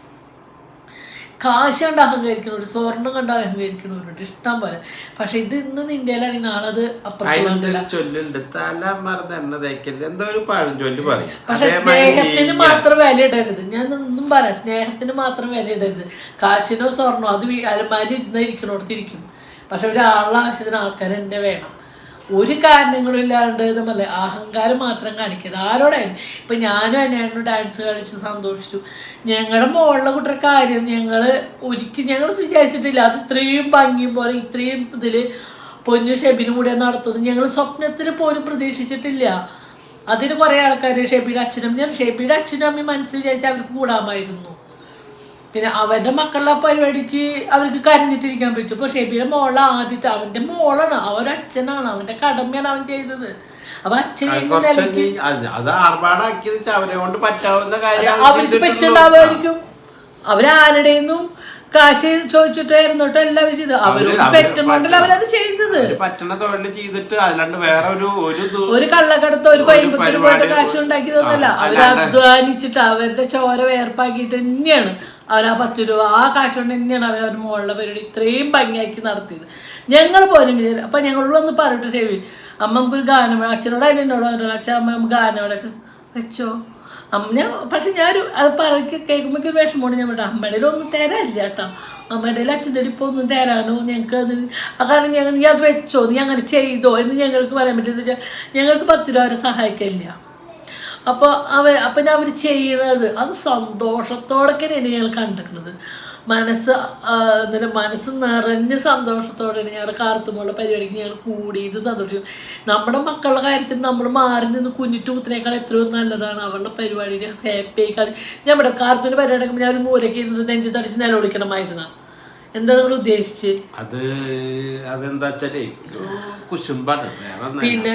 കാശ് കണ്ട് അഹങ്കരിക്കണവർ സ്വർണം കണ്ട് അഹങ്കരിക്കണവരുണ്ട് ഇഷ്ടം പോലെ. പക്ഷെ ഇത് ഇന്ന് ഇന്ത്യയിലാണെങ്കിൽ നാളെ അത് ചൊല്ലുണ്ട്? തല മറന്ന് എണ്ണ തേക്കരുത്. എന്തോ ഒരു പഴഞ്ചൊല്ല് പറയും. പക്ഷെ സ്നേഹത്തിന് മാത്രം വില ഇടരുത്. ഞാൻ ഒന്നും പറയാം. സ്നേഹത്തിന് മാത്രം വില ഇടരുത്. കാശിനോ സ്വർണോ അത് അലമാരി ഇരുന്ന ഇരിക്കണോടത്തിരിക്കും പക്ഷെ ഒരാളുടെ ആവശ്യത്തിന് ആൾക്കാർ എന്നെ വേണം. ഒരു കാരണങ്ങളും ഇല്ലാണ്ട് നമ്മളെ അഹങ്കാരം മാത്രം കാണിക്കരുത്. ആരോടായാലും. ഇപ്പൊ ഞാനും അന്യാനും ഡാൻസ് കളിച്ച് സന്തോഷിച്ചു. ഞങ്ങളുടെ മോളിലെ കുട്ടിയുടെ കാര്യം ഞങ്ങൾ ഒരിക്കലും ഞങ്ങൾ വിചാരിച്ചിട്ടില്ല. അത് ഇത്രയും ഭംഗിയും പോലെ ഇത്രയും ഇതിൽ പൊന്നു ഷെബിനും കൂടെ നടത്തുന്നത് ഞങ്ങൾ സ്വപ്നത്തിൽ പോലും പ്രതീക്ഷിച്ചിട്ടില്ല. അതിന് കുറേ ആൾക്കാർ ഷെബിയുടെ അച്ഛനും ഞാൻ ഷെബിയുടെ അച്ഛനും അമ്മയും മനസ്സിൽ വിചാരിച്ചാൽ അവർക്ക് കൂടാമായിരുന്നു. പിന്നെ അവന്റെ മക്കളുടെ പരിപാടിക്ക് അവർക്ക് കരഞ്ഞിട്ടിരിക്കാൻ പറ്റും. ഇപ്പൊ ഷെബിയുടെ മോളെ ആദ്യത്തെ അവന്റെ മോളാണ്. അവരുടെ അച്ഛനാണ്. അവന്റെ കടമയാണ് അവൻ ചെയ്തത്. അപ്പൊ അച്ഛൻ അത് എന്ന കുറച്ച് നിലയ്ക്ക്? നീ- അത് അത് ആർഭാടാക്കിയത് വെച്ചാ അവരെ കൊണ്ട് പറ്റാവുന്ന കാര്യം അവർക്ക് പറ്റുണ്ടാവുമായിരിക്കും. അവരാരുടെയൊന്നും കാശ് ചോദിച്ചിട്ടായിരുന്നു കേട്ടോ എല്ലാവരും ചെയ്തത്. അവരോട് അവർ പറ്റുന്നുണ്ടല്ലോ അവരത് ചെയ്തത്. പറ്റണ തൊഴിൽ ചെയ്തിട്ട് അല്ലാണ്ട് വേറെ ഒരു ഒരു കള്ളക്കടത്ത് ഒരു കോയമ്പത്തൂർ പോയിട്ട് കാശ് ഉണ്ടാക്കിയതൊന്നുമല്ല അവർ അധ്വാനിച്ചിട്ട് അവരുടെ ചോര വേർപ്പാക്കിയിട്ട് തന്നെയാണ്. അവർ ആ പത്ത് രൂപ ആ കാശ് കൊണ്ട് തന്നെയാണ് അവർ അവരുടെ മുകളിലെ പരിപാടി ഇത്രയും ഭംഗിയാക്കി നടത്തിയത്. ഞങ്ങൾ വിചാരിച്ചു അപ്പൊ ഞങ്ങളോട് വന്ന് പറഞ്ഞിട്ട് രവി അമ്മ നമുക്കൊരു ഗാനം വേണം. അച്ഛനോട് അതിൽ എന്നോട് പറഞ്ഞു അച്ഛൻ അമ്മ നമുക്ക് ഗാനം വേണം. വെച്ചോ അമ്മ ഞാൻ പക്ഷെ ഞാനൊരു അത് പറയ്ക്ക് കേൾക്കുമ്പോൾ ഒരു വിഷമമുണ്ട് ഞാൻ പറഞ്ഞു അമ്മയുടെ ഒന്നും തരാനില്ല കേട്ടോ. അമ്മയുടെ അച്ഛന്റെ ഇപ്പോൾ ഒന്നും തരാനോ? ഞങ്ങൾക്ക് അത് കാരണം ഞങ്ങൾ നീ അത് വെച്ചോ? നീ അങ്ങനെ ചെയ്തോ? എന്ന് ഞങ്ങൾക്ക് പറയാൻ പറ്റുന്നില്ല ഞങ്ങൾക്ക് പത്ത് രൂപ അവരെ സഹായിക്കില്ല അപ്പോൾ അവ അപ്പം അവർ ചെയ്യണത് അത് സന്തോഷത്തോടൊക്കെയാണ് ഞങ്ങൾ കണ്ടിട്ടുള്ളത് മനസ്സ് എന്താ മനസ്സ് നിറഞ്ഞ സന്തോഷത്തോടെയാണ് ഞങ്ങളുടെ കാർത്തുമുള്ള പരിപാടിക്ക് ഞങ്ങൾ കൂടിയിട്ട് സന്തോഷിക്കും നമ്മുടെ മക്കളുടെ കാര്യത്തിൽ നമ്മൾ മാറി നിന്ന് കുഞ്ഞിട്ടൂത്തിനേക്കാൾ എത്രയോ നല്ലതാണ് അവളുടെ പരിപാടിയിൽ ഹാപ്പി ആയിക്കാൻ ഞാൻ ഇവിടെ കാർത്തൂന്റെ പരിപാടി ഞാൻ ഒരു മൂലയ്ക്ക് നെഞ്ചു തടിച്ച് നിലവിളിക്കണമായിരുന്ന. എന്താ നിങ്ങൾ ഉദ്ദേശിച്ച്? അത് അതെന്താ വെച്ചാലേ കുശുമ്പാണ് പിന്നെ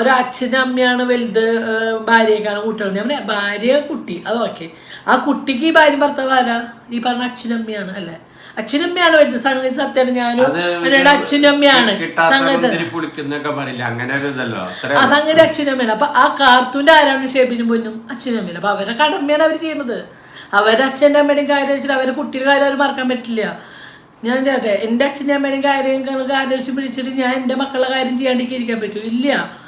ഒരു അച്ഛനും അമ്മയാണ് വലുത് ആ, ഭാര്യയെക്കാളും കുട്ടികളും. ഞാൻ ഭാര്യ കുട്ടി അത് ഓക്കെ. ആ കുട്ടിക്ക് ഈ ഭാര്യ ഭർത്താവ് ആരാ? ഈ പറഞ്ഞ അച്ഛനും അമ്മയാണ് അല്ലേ? അച്ഛനും അമ്മയാണ് വലുത് സംഗതി സത്യമാണ് ഞാനും അച്ഛനും അമ്മയാണ്. ആ സംഗതി അച്ഛനും അമ്മയാണ്. അപ്പൊ ആ കാർത്തൂന്റെ ആരാണ് ഷേബിനും പൊന്നും? അച്ഛനും അമ്മയാണ്. അപ്പൊ അവരുടെ കടമയാണ് അവർ ചെയ്യുന്നത്. അവരുടെ അച്ഛന്റെ അമ്മയുടെയും കാര്യം വെച്ചിട്ട് അവരുടെ കുട്ടിയുടെ കാര്യം അവർ മറക്കാൻ പറ്റില്ല. ഞാൻ ചേട്ടെ എന്റെ അച്ഛന്റെ കാര്യം കണക്ക് ആലോചിച്ച് പിടിച്ചിട്ട് ഞാൻ എന്റെ മക്കളുടെ കാര്യം ചെയ്യാണ്ടിരിക്കാൻ ഇരിക്കാൻ പറ്റും ഇല്ല.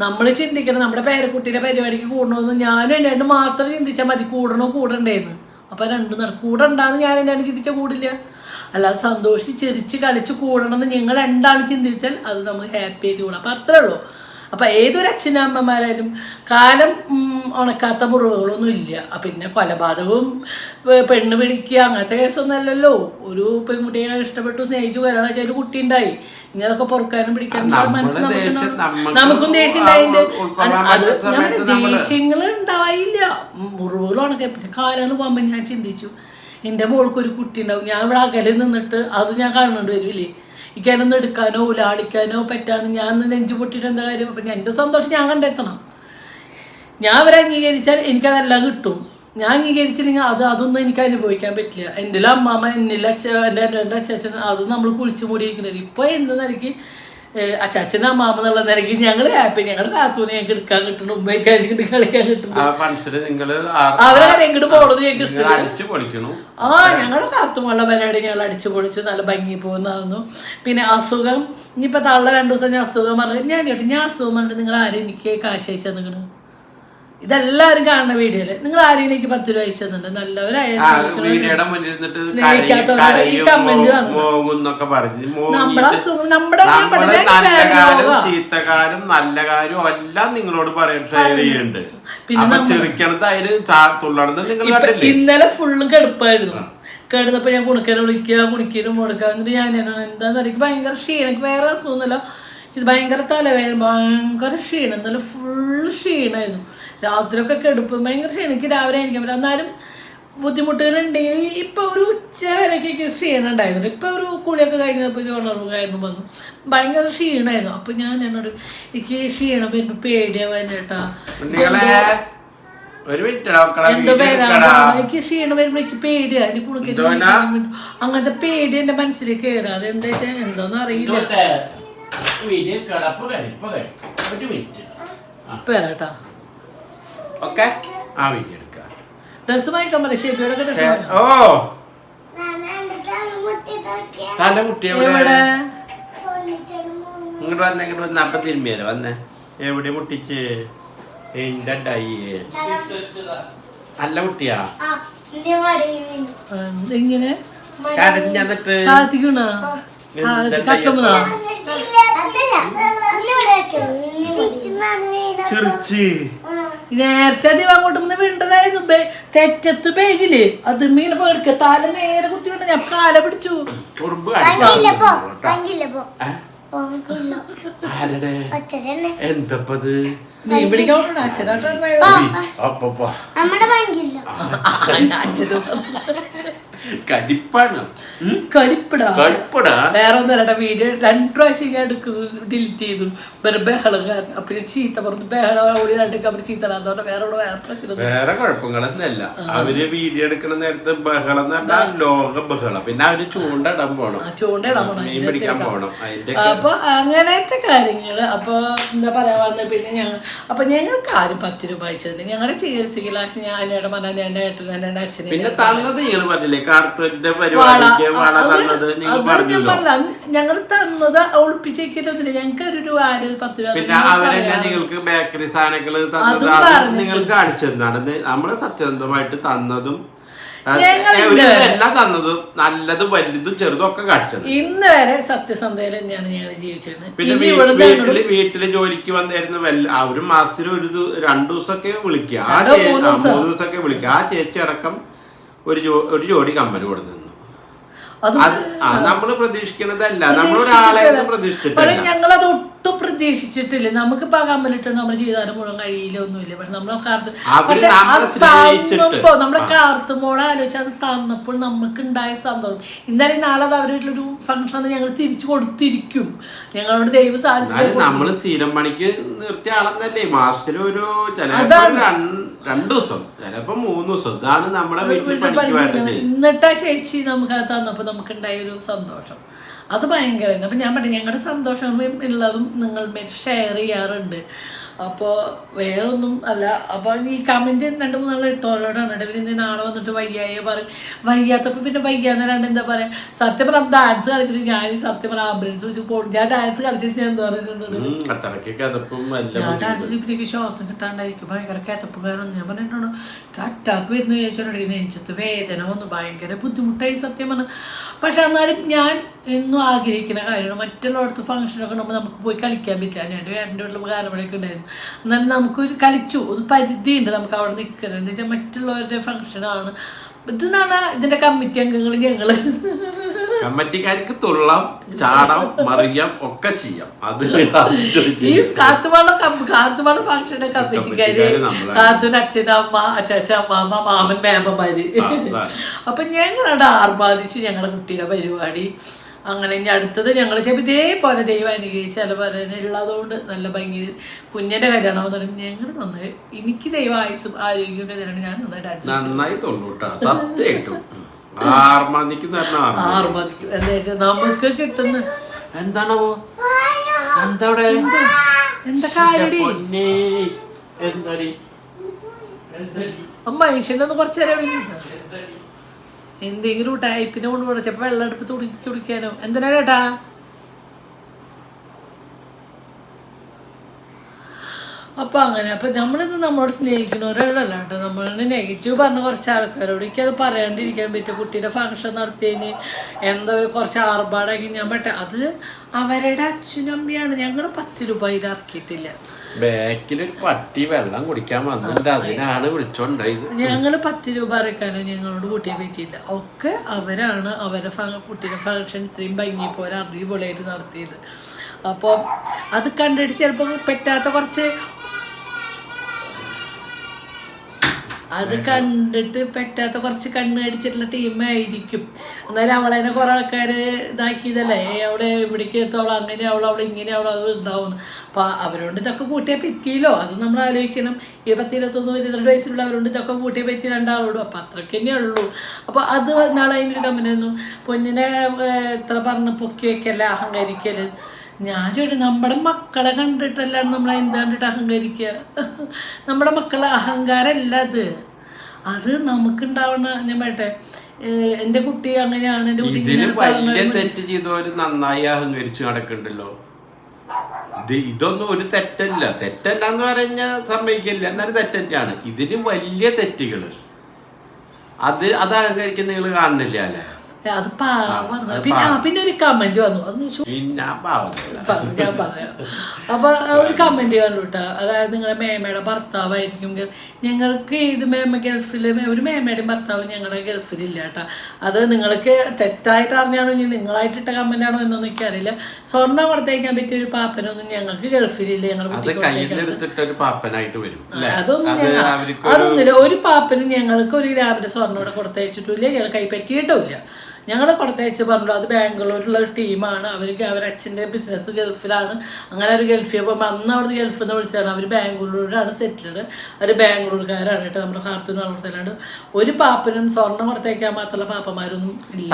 നമ്മൾ ചിന്തിക്കണം നമ്മുടെ പേരക്കുട്ടിയുടെ പരിപാടിക്ക് കൂടണമെന്ന് ഞാനും എന്നാണ്ട് മാത്രം ചിന്തിച്ചാൽ മതി കൂടണോ കൂടണ്ടേന്ന്. അപ്പം രണ്ടും നടക്കും കൂടണ്ടാന്ന് ഞാൻ എന്നെ ചിന്തിച്ച കൂടില്ല. അല്ലാതെ സന്തോഷിച്ച് ചിരിച്ച് കളിച്ച് കൂടണമെന്ന് ഞങ്ങൾ രണ്ടാളും ചിന്തിച്ചാൽ അത് നമ്മൾ ഹാപ്പി ആയിട്ട് കൂടാം. അപ്പം അത്രേ ഉള്ളൂ. അപ്പം ഏതൊരു അച്ഛനമ്മമാരായാലും കാലം ഉണക്കാത്ത മുറിവുകളൊന്നും ഇല്ല. പിന്നെ കൊലപാതകവും പെണ്ണ് പിടിക്കുക അങ്ങനത്തെ കേസൊന്നും അല്ലല്ലോ. ഒരു പെൺകുട്ടിയെ ഇഷ്ടപ്പെട്ടു സ്നേഹിച്ചു വരണം വെച്ചാൽ ഒരു കുട്ടി ഉണ്ടായി. ഇനി അതൊക്കെ പൊറുക്കാനും പിടിക്കാനും ഉള്ള നമ്മൾ മനസ്സ് നമുക്ക് ദേഷ്യം ഉണ്ടായിട്ടുണ്ട്. അത് ഞാൻ ദേഷ്യങ്ങൾ ഉണ്ടായില്ല. മുറിവുകൾ ഉണക്കെ. പിന്നെ കാലങ്ങൾ പോകുമ്പോൾ ഞാൻ ചിന്തിച്ചു എന്റെ മോൾക്ക് ഒരു കുട്ടി ഉണ്ടാവും. ഞാൻ ഇവിടെ അകലെ നിന്നിട്ട് അത് ഞാൻ കാണുന്നുണ്ട് വരില്ലേ? എനിക്കതൊന്നും എടുക്കാനോ ഉലാളിക്കാനോ പറ്റാണ് ഞാൻ നെഞ്ചു പൊട്ടിയിട്ട് എന്താ കാര്യം? അപ്പം എന്റെ സന്തോഷം ഞാൻ കണ്ടെത്തണം. ഞാൻ അവരെ അംഗീകരിച്ചാൽ എനിക്കതെല്ലാം കിട്ടും. ഞാൻ അംഗീകരിച്ചില്ലെങ്കിൽ അത് അതൊന്നും എനിക്ക് അനുഭവിക്കാൻ പറ്റില്ല. എന്റെ അമ്മാമ്മ എന്നിലെ അച്ഛ എന്റെ എന്റെ അച്ഛൻ അത് നമ്മൾ കുളിച്ചു മൂടിയിരിക്കുന്നത്. ഇപ്പോൾ എന്ത് നിലയ്ക്ക് അച്ചാച്ചനും അമ്മാമ്മ എന്നുള്ള നിലയ്ക്ക് ഞങ്ങൾ ഹാപ്പി ഞങ്ങളുടെ കാത്തൂനെ ഞങ്ങൾക്ക് എടുക്കാൻ കിട്ടണം ഉമ്മയ്ക്കായിട്ട് കളിക്കാൻ കിട്ടുന്നു ആ ഫംഗ്ഷന് നിങ്ങൾ ആ- അവരെ എങ്ങോട്ട് പോണത് ഞങ്ങൾക്ക് പൊളിക്കണു. ആ ഞങ്ങളുടെ കാത്തുമുള്ള പരിപാടി ഞങ്ങൾ അടിച്ചു പൊളിച്ചു നല്ല ഭംഗി പോകുന്നതായിരുന്നു പിന്നെ അസുഖം. ഇനിയിപ്പോൾ തള്ള രണ്ടു ദിവസം ഞാൻ അസുഖം പറഞ്ഞു ഞാൻ കേട്ടു ഞാൻ അസുഖം പറഞ്ഞിട്ട് നിങ്ങൾ ആരും എനിക്ക് കാശ് അയച്ചു തന്നിക്കണ്. ഇതെല്ലാവരും കാണുന്ന വീഡിയോയിൽ. നിങ്ങൾ ആരെയും എനിക്ക് പത്ത് രൂപ അയച്ചതുണ്ട്. തന്നിട്ടുണ്ട് നല്ലവരായ ആ വീഡിയോയുടെ മുന്നിൽ ഇരുന്നിട്ട് സ്നേഹിക്കാത്തവരോട് ഈ comment വന്നു. മോങ്ങുന്നൊക്കെ പറഞ്ഞു നമ്മുടെ അസുഖം നമ്മുടെ ഞാൻ നമ്മൾ നല്ല family കാര്യം ചീത്തകാരും നല്ല കാര്യവും എല്ലാം നിങ്ങളോട് ഷെയർ ചെയ്യുന്നുണ്ട്. പിന്നെ ചെറുക്കണത് ഇന്നലെ ഫുള്ളും കെടുപ്പായിരുന്നു. കേടുന്നപ്പോൾ ഞാൻ കുണിക്കനെ വിളിക്കുക കുണിക്കനും കൊടുക്കുക. എന്നിട്ട് ഞാൻ എന്താന്ന് എന്താണെന്ന് എനിക്ക് ഭയങ്കര ക്ഷീണം. എനിക്ക് വേറെ അസുഖമൊന്നുമില്ല. ഇത് ഭയങ്കര തലവേദന ഭയങ്കര ക്ഷീണം. എന്നാലും ഫുൾ ക്ഷീണമായിരുന്നു രാത്രിയൊക്കെ കെടുപ്പ്. ഭയങ്കര ക്ഷീണം എനിക്ക് രാവിലെ എനിക്ക് പറ്റില്ല എന്നാലും ബുദ്ധിമുട്ടുകളുണ്ടെങ്കിൽ ഇപ്പോൾ ഒരു ഉച്ച വരെയൊക്കെ ക്ഷീണുണ്ടായിരുന്നു ക്ഷീണം ഉണ്ടായിരുന്നു. ഇപ്പോൾ ഒരു കുളിയൊക്കെ കഴിഞ്ഞപ്പോൾ ഒരു ഉണർവ് കാര്യം വന്നു. ഭയങ്കര ക്ഷീണമായിരുന്നു അപ്പോൾ ഞാൻ എന്നോട് എനിക്ക് ക്ഷീണം വരുമ്പോൾ പേടിയാവാൻ കേട്ടാ എന്തോ എടുക്കടാ. എനിക്ക് ക്ഷീണം വരുമ്പോൾ എനിക്ക് പേടിയാ. എനിക്ക് കുളിക്കാൻ അങ്ങനത്തെ പേടി എന്റെ മനസ്സിലേക്ക് കയറാം അത് എന്താ വെച്ചാൽ എന്തോന്ന് അറിയില്ല. പേരാട്ടാ ഓക്കെ? ആ വീഡിയോ എടുക്കാം. ഡ്രസ്സ് വാങ്ങിക്കാൻ പറയും ഡ്രസ്സ് ഓ. തല കുട്ടി എവിടെ? ഇങ്ങോട്ട് വന്നേ ഇങ്ങോട്ട് വന്ന്. അപ്പം തിരുമ്മിയാലോ വന്നേ. എവിടെ മുട്ടിച്ച്? എന്റെ ഡയ്യേ നല്ല കുട്ടിയാ. കട്ടുമ്പോ ചെറിച്ച്. നേരത്തെ അത് അങ്ങോട്ട് നിന്ന് വീണ്ടതായിരുന്നു. തെറ്റത്ത് പേകിൽ അത് മീൻ പേടിക്ക തല നേരെ കുത്തി വീണ്ട ഞാൻ കാല പിടിച്ചു. എന്തപ്പത്? മീൻ പിടിക്കാൻ അച്ഛനാട്ടോ അപ്പപ്പോ നമ്മുടെ ബാങ്കില്ല അച്ഛനും കടിപ്പാണ്. ഉം? കരിപ്പിടാ വേറെ ഒന്നല്ല വീഡിയോ രണ്ടു പ്രാവശ്യം ഞാൻ ഡിലീറ്റ് ചെയ്തു. വേറെ ബഹളം കാരണം. അപ്പൊ ചീത്ത പറഞ്ഞു ബഹളം ഓടി രണ്ടൊക്കെ അവർ ചീത്ത അതുകൊണ്ട് വേറെ ഇവിടെ വേറെ പ്രശ്നം വേറെ കുഴപ്പങ്ങളൊന്നല്ല അവർ വീഡിയോ എടുക്കുന്ന നേരത്ത് ബഹളം എന്ന് പറഞ്ഞാൽ ലോക ബഹളം. പിന്നെ അവർ ചൂണ്ടിടാൻ പോണം. ചൂണ്ടയിടാൻ പോണം. മീൻ പിടിക്കാൻ പോണം. അപ്പൊ അങ്ങനത്തെ കാര്യങ്ങൾ അപ്പൊ എന്താ പറയാ വന്ന? പിന്നെ ഞങ്ങൾ അപ്പൊ ഞങ്ങൾക്ക് ആരും പത്ത് രൂപ അയച്ചതില്ല. ഞങ്ങളുടെ ചികിത്സയ്ക്ക് ലാസ്റ്റ് ഞാൻ എന്നോട് പറഞ്ഞ എന്റെ ഏട്ടൻ എന്റെ അച്ഛനെ പിന്നെ തന്നത് നിങ്ങൾ പറഞ്ഞില്ലേ? കാർത്തൂരിന്റെ പരിപാടിക്ക് വള തന്നത് നിങ്ങൾ പറഞ്ഞല്ലോ. ഞങ്ങൾ തന്നത് ഒളിപ്പിച്ചേക്കില്ല ഞങ്ങൾക്ക് ഒരു രൂപ ആര് പത്ത് രൂപ പിന്നെ അവരെന്നെ നിങ്ങൾക്ക് ബേക്കറി സാധനങ്ങൾ തന്നത് അതും നിങ്ങൾ കാണിച്ചു തന്നാണ്. നമ്മൾ സത്യസന്ധമായിട്ട് തന്നതും എല്ലാം തന്നതും നല്ലതും വലുതും ചെറുതും ഒക്കെ കാണിച്ചത് ഇന്ന് വരെ സത്യസന്ധയിൽ തന്നെയാണ് ഞങ്ങൾ ജീവിച്ചിരുന്നത്. പിന്നെ വീട്ടിൽ വീട്ടിൽ ജോലിക്ക് വന്നായിരുന്നു അവരും മാസത്തിൽ ഒരു രണ്ടു ദിവസമൊക്കെ വിളിക്കുക. ആ. മൂന്ന് ദിവസമൊക്കെ വിളിക്കുക. ആ ചേച്ചി അടക്കം ഒരു ജോ- ഒരു ജോഡി കമ്മൽ കൊടുത്തു നിന്നു. അത് നമ്മൾ പ്രതീക്ഷിക്കണതല്ല. നമ്മൾ ഒരാളെ പക്ഷെ പ്രതീക്ഷിച്ചിട്ടില്ല. ഞങ്ങളത് ഒട്ടും പ്രതീക്ഷിച്ചിട്ടില്ല. നമുക്ക് ആ കമ്മലിട്ട് നമ്മുടെ ജീവിതം മുഴുവൻ കഴിയില്ല ഒന്നുമില്ല പക്ഷെ നമ്മളെ കാർത്ത് പക്ഷെ നമ്മളെ അത്. തന്നപ്പോ നമ്മുടെ ആലോചിച്ച് അത് തന്നപ്പോൾ നമുക്ക് ഉണ്ടായ സന്തോഷം. ഇന്നലെ നാളെ അത് അവരുടെ ഫംഗ്ഷൻ ഞങ്ങൾ തിരിച്ചു കൊടുത്തിരിക്കും. ഞങ്ങളോട് ദൈവം സാധിക്കും സ്ഥിരം പണിക്ക് നിർത്തിയ ആളെന്നല്ലേ? മാസത്തിൽ ഒരു രണ്ട് ദിവസം. ചിലപ്പോ മൂന്ന് ദിവസം. ഇതാണ് നമ്മുടെ വീട്ടിൽ എന്നിട്ടാ ചേച്ചി നമുക്ക് അത് തന്നപ്പോ നമുക്ക് ഉണ്ടായ ഒരു സന്തോഷം. അത് ഭയങ്കരമായിരുന്നു അപ്പം ഞാൻ പറഞ്ഞു ഞങ്ങളുടെ സന്തോഷം ഉള്ളതും നിങ്ങൾ ഷെയർ ചെയ്യാറുണ്ട്. അപ്പോൾ വേറൊന്നും അല്ല. അപ്പോൾ ഈ കമന്റ് രണ്ട് മൂന്നാൾ ഇട്ടോളോടാണ് കേട്ടോ ഇവർ നാളെ വന്നിട്ട് വയ്യായ പറയും. വയ്യാത്തപ്പോൾ പിന്നെ വയ്യാന്നല്ലാണ്ട് എന്താ പറയുക സത്യം പറഞ്ഞാൽ ഡാൻസ് കളിച്ചിട്ട് ഞാൻ സത്യം പറഞ്ഞാൽ ആംബുലൻസ് വെച്ച് പോകും ഞാൻ ഡാൻസ് കളിച്ചിട്ട് ഞാൻ എന്താ പറയുന്നുണ്ട് ഞാൻ ഡാൻസ് കളിപ്പിലേക്ക് ശ്വാസം കിട്ടാണ്ടായിരിക്കും. ഭയങ്കര കേത്തപ്പ് കാരണം ഞാൻ പറഞ്ഞിട്ടുണ്ടോ അറ്റാക്ക് വരുന്നു ചോദിച്ചോണ്ടെങ്കിൽ നെഞ്ചത്ത് വേദന വന്നു. ഭയങ്കര ബുദ്ധിമുട്ടായി സത്യം പറഞ്ഞു. പക്ഷെ എന്നാലും ഞാൻ എന്നും ആഗ്രഹിക്കുന്ന കാര്യമാണ്. മറ്റുള്ളവർക്ക് ഫംഗ്ഷനൊക്കെ ഉണ്ടാകുമ്പോൾ നമുക്ക് പോയി കളിക്കാൻ പറ്റില്ല. ഞാൻ എന്റെ വീട്ടിൽ ഉപകാരമൊക്കെ ഉണ്ടായിരുന്നു. എന്നാലും നമുക്കൊരു കളിച്ചു ഒരു പരിധിയുണ്ട് നമുക്ക് അവിടെ നിൽക്കണം എന്ന് വെച്ചാൽ മറ്റുള്ളവരുടെ ഫംഗ്ഷനാണ് ഇത് ഇതിന്റെ ഇതിന്റെ കമ്മിറ്റി അംഗങ്ങൾ ഞങ്ങൾ കമ്മിറ്റിക്കാർക്ക് തുള്ളാം ചാടാം മറിയാം ഒക്കെ ചെയ്യാം. അത് ഈ കാത്തുപാട കാത്തുപാട ഫംഗ്ഷന്റെ കമ്മിറ്റിക്കാര് കാത്തു അച്ഛൻ അമ്മ അച്ചാച്ച അമ്മാമ്മ മാമൻ മേമ്മമാര്. അപ്പൊ ഞങ്ങളവിടെ ആർമാദിച്ച് ഞങ്ങളുടെ കുട്ടിയുടെ പരിപാടി. അങ്ങനെ ഇനി അടുത്തത് ഞങ്ങൾ ചിലപ്പോൾ ഇതേപോലെ ദൈവം അനുഗ്രഹിച്ച് ചില ഉള്ളതുകൊണ്ട് നല്ല ഭംഗി കുഞ്ഞിന്റെ കല്യാണം എന്ന് പറയുമ്പോൾ ഞങ്ങൾ നന്നായി എനിക്ക് ദൈവം ആയുസും ആരോഗ്യമൊക്കെ തരണം. ഞാൻ നന്നായിട്ട് നന്നായി തൊള്ളൂട്ടാ സത്യമായിട്ടും നമുക്ക് കിട്ടുന്ന എന്താണോ എന്താ? എന്താ മനുഷ്യനൊന്ന് കുറച്ചേരം? എന്തെങ്കിലും ടൈപ്പിനെ കൊണ്ട് പോകണം ചിലപ്പോൾ വെള്ളം എടുപ്പ് തുടക്കി കുടിക്കാനോ. എന്തിനാ ചേട്ടാ? അപ്പൊ അങ്ങനെ അപ്പൊ നമ്മളിത് നമ്മളോട് സ്നേഹിക്കുന്നവരോടല്ല കേട്ടോ. നമ്മളിന് നെഗറ്റീവ് പറഞ്ഞ കുറച്ച് ആൾക്കാരോട് എനിക്ക് അത് പറയാണ്ടിരിക്കാൻ പറ്റും കുട്ടീന്റെ ഫംഗ്ഷൻ നടത്തിയതിന് എന്താ ഒരു കുറച്ച് ആർഭാടാക്കി ഞാൻ പറ്റേ അത് അവരുടെ അച്ഛനും അമ്മയാണ്. ഞങ്ങൾ പത്ത് രൂപ ഇതിൽ ഇറക്കിയിട്ടില്ല ബാക്കിലൊരു പട്ടി വെള്ളം കുടിക്കാൻ വന്നിട്ട് അതിനാണ് വിളിച്ചോണ്ടായത് ഞങ്ങൾ പത്ത് രൂപ അറക്കാനോ ഞങ്ങളോട് കൂട്ടിയെ പറ്റിയില്ല. ഒക്കെ അവരാണ് അവരെ കുട്ടിയുടെ ഫങ്ഷൻ ഫംഗ്ഷൻ ഇത്രയും ഭംഗി പോലെ അടിപൊളിയായിട്ട് നടത്തിയത്. അപ്പോൾ അത് കണ്ടിട്ട് ചിലപ്പോൾ പറ്റാത്ത കുറച്ച് അത് കണ്ടിട്ട് പറ്റാത്ത കുറച്ച് കണ്ണ് അടിച്ചിട്ടുള്ള ടീമായിരിക്കും എന്നാലും അവളെ കുറെ ആൾക്കാർ ഇതാക്കിയതല്ലേ? ഏ, അവിടെ ഇവിടേക്ക് എത്തോളം അങ്ങനെ അവളെ അവൾ ഇങ്ങനെ അവൾ അത് ഉണ്ടാവുന്നു അപ്പൊ അവരോട് ഇതൊക്കെ കൂട്ടിയാൽ പറ്റിയല്ലോ. അത് നമ്മൾ ആലോചിക്കണം. ഈ പത്ത് ഇരുപത്തൊന്ന് ഇരുപത്തിരണ്ട് വയസ്സിലുള്ള അവരോട് ഇതൊക്കെ കൂട്ടിയാൽ പറ്റി രണ്ടാളോടും. അപ്പം അത്രയ്ക്ക് തന്നെ ഉള്ളൂ. അപ്പോൾ അത് നാളെ അതിനൊരു കമ്പനി തന്നു പൊന്നിനെ എത്ര പറഞ്ഞ് പൊക്കി വെക്കല്ല അഹങ്കരിക്കൽ? ഞാൻ ചോദിച്ചു നമ്മുടെ മക്കളെ കണ്ടിട്ടല്ലാണ് നമ്മൾ എന്ത് കണ്ടിട്ട് അഹങ്കരിക്കുക? നമ്മുടെ മക്കളെ അഹങ്കാരമല്ല അത്. അത് നമുക്കുണ്ടാവണ ഞാൻ പറയട്ടെ എന്റെ കുട്ടി അങ്ങനെയാണ് എന്റെ കുട്ടി വലിയ തെറ്റ് ചെയ്തവര് നന്നായി അഹങ്കരിച്ചു നടക്കണ്ടല്ലോ ഇത് ഇതൊന്നും ഒരു തെറ്റല്ല. തെറ്റല്ല എന്ന് പറഞ്ഞാൽ സമ്മതിക്കില്ല എന്നാലും തെറ്റന്നെയാണ്. ഇതിന് വലിയ തെറ്റുകൾ. അത് അത് അഹങ്കരിക്കുന്ന നിങ്ങൾ കാണുന്നില്ല അല്ലേ? അത് പിന്നെ ആ പിന്നെ ഒരു കമന്റ് വന്നു. അത് ഞാൻ പറയാം അപ്പൊ ഒരു കമന്റ് കണ്ടു കേട്ടോ അതായത് നിങ്ങളെ മേമയുടെ ഭർത്താവായിരിക്കും ഞങ്ങൾക്ക് ഇത് മേമ ഗൾഫിൽ ഒരു മേമയുടെയും ഭർത്താവ് ഞങ്ങളുടെ ഗൾഫിലില്ല കേട്ടോ അത് നിങ്ങൾക്ക് തെറ്റായിട്ട് അറിഞ്ഞാണോ ഇനി നിങ്ങളായിട്ടിട്ട കമന്റ് ആണോ എന്നൊന്നും എനിക്കറിയില്ല സ്വർണം കൊടുത്തേക്കാൻ പറ്റിയ ഒരു പാപ്പനൊന്നും ഞങ്ങൾക്ക് ഗൾഫിലില്ല അല്ലേ? അതൊന്നും അതൊന്നുമില്ല. ഒരു പാപ്പനും ഞങ്ങൾക്ക് ഒരു ഗ്രാമിന്റെ സ്വർണം ഇവിടെ കൊടുത്തയച്ചിട്ടില്ല ഞങ്ങൾ കൈപ്പറ്റിയിട്ടുമില്ല ഞങ്ങൾ കൊടുത്തയച്ച് പറഞ്ഞു അത് ബാംഗ്ലൂരിലുള്ള ഒരു ടീമാണ്. അവർക്ക് അവരച്ഛന്റെ ബിസിനസ് ഗൾഫിലാണ്. അങ്ങനെ ഒരു ഗൾഫിൽ പോകുമ്പോൾ അന്ന് അവിടുന്ന് ഗൾഫിൽ നിന്ന് വിളിച്ചാണ് അവർ ബാംഗ്ലൂരിലാണ് സെറ്റിൽഡ് അവർ ബാംഗ്ലൂർക്കാരാണ് കേട്ടോ നമ്മുടെ കാർത്തൂർ വളർത്തലാണ് ഒരു പാപ്പനും സ്വർണം കൊടുത്തയക്കാൻ മാത്രമുള്ള പാപ്പന്മാരൊന്നും ഇല്ല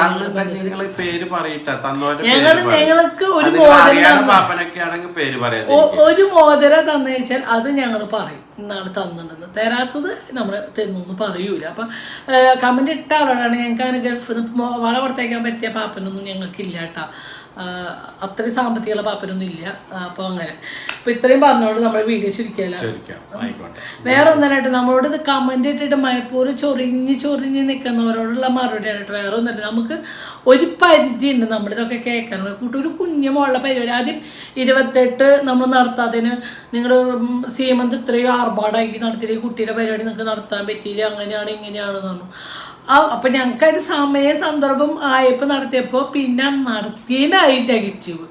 ഞങ്ങൾ ഞങ്ങൾക്ക് ഒരു മോതിരം ഒരു മോതിര തന്നു വെച്ചാൽ അത് ഞങ്ങൾ പറയും. ഇന്നാണ് തന്നിട്ടുണ്ടെന്ന്. തരാത്തത് നമ്മൾ തന്നു പറയൂല. അപ്പം കമന്റ് ഇട്ട ആളോടാണ് ഞങ്ങൾക്ക് അങ്ങനെ ഗൾഫിൽ നിന്ന് വള കൊടുത്തേക്കാൻ പറ്റിയ പാപ്പനൊന്നും ഞങ്ങൾക്കില്ല കേട്ടോ. അത്രയും സാമ്പത്തികമുള്ള പാപ്പനൊന്നും ഇല്ല. അപ്പോൾ അങ്ങനെ. അപ്പോൾ ഇത്രയും പറഞ്ഞുകൊണ്ട് നമ്മൾ വീഡിയോ ചുരുക്കിയല്ല വേറെ ഒന്നല്ലായിട്ട് നമ്മളോട് ഇത് കമന്റ് ഇട്ടിട്ട് മനഃപൂർവം ചൊറിഞ്ഞ് ചൊറിഞ്ഞ് നിൽക്കുന്നവരോടുള്ള മറുപടിയാണ് കേട്ടോ. വേറെ ഒന്നല്ല നമുക്ക് ഒരു പരിധി ഉണ്ട് നമ്മളിതൊക്കെ കേൾക്കാനുള്ള കൂട്ടി ഒരു കുഞ്ഞു മോളുടെ പരിപാടി. ആദ്യം ഇരുപത്തെട്ട് നമ്മൾ നടത്താതിന് നിങ്ങൾ സീമന്ത് ഇത്രയും ആർഭാടാക്കി നടത്തിയ കുട്ടിയുടെ പരിപാടി നിങ്ങൾക്ക് നടത്താൻ പറ്റിയില്ല? അങ്ങനെയാണ് ഇങ്ങനെയാണെന്ന് പറഞ്ഞു. അപ്പം ഞങ്ങൾക്ക് അതിന് സമയ സന്ദർഭം ആയപ്പോൾ നടത്തിയപ്പോൾ പിന്നെ നടത്തിയതിനായി നെഗറ്റീവ്.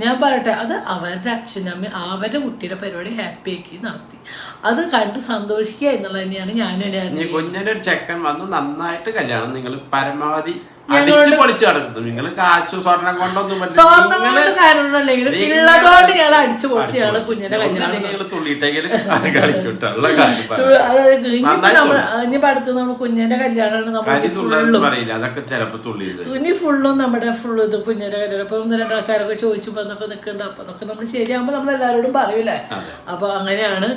ഞാൻ പറയട്ടെ അത് അവരുടെ അച്ഛനമ്മ അവരുടെ കുട്ടിയുടെ പരിപാടി ഹാപ്പി ആക്കി നടത്തി. അത് കണ്ട് സന്തോഷിക്കുക എന്നുള്ളത് തന്നെയാണ് ഞാനും എന്റെ കുഞ്ഞിന്റെ ഒരു ചെക്കൻ വന്ന് നന്നായിട്ട് കല്യാണം നിങ്ങൾ പരമാവധി അടിച്ചു പൊളിച്ചു നടക്കുന്നു. നിങ്ങൾ കാശു സ്വർണം കൊണ്ടൊന്നും പറ്റില്ല. സ്വർണം നിങ്ങൾ കൊണ്ട് കാര്യമൊന്നുമില്ലെങ്കിലും ഉള്ളതുകൊണ്ട് ഞങ്ങൾ അടിച്ചു പൊളിച്ച് ഞങ്ങൾ കുഞ്ഞിന്റെ കല്യാണം ഇനിയിപ്പോ അടുത്ത് നമ്മൾ കുഞ്ഞിന്റെ കല്യാണമാണ് നമ്മൾ ഇനി ഫുള്ളും നമ്മുടെ ഫുള്ള് ഇത് കുഞ്ഞിന്റെ കല്യാണം. അപ്പൊ ഒന്ന് രണ്ടാൾക്കാരൊക്കെ ചോദിച്ചു നിക്കണ്ട. നിൽക്കുന്നുണ്ട് അപ്പൊ അതൊക്കെ നമ്മൾ ശരിയാകുമ്പോ നമ്മൾ എല്ലാവരോടും പറയൂലേ അപ്പൊ അങ്ങനെയാണ്.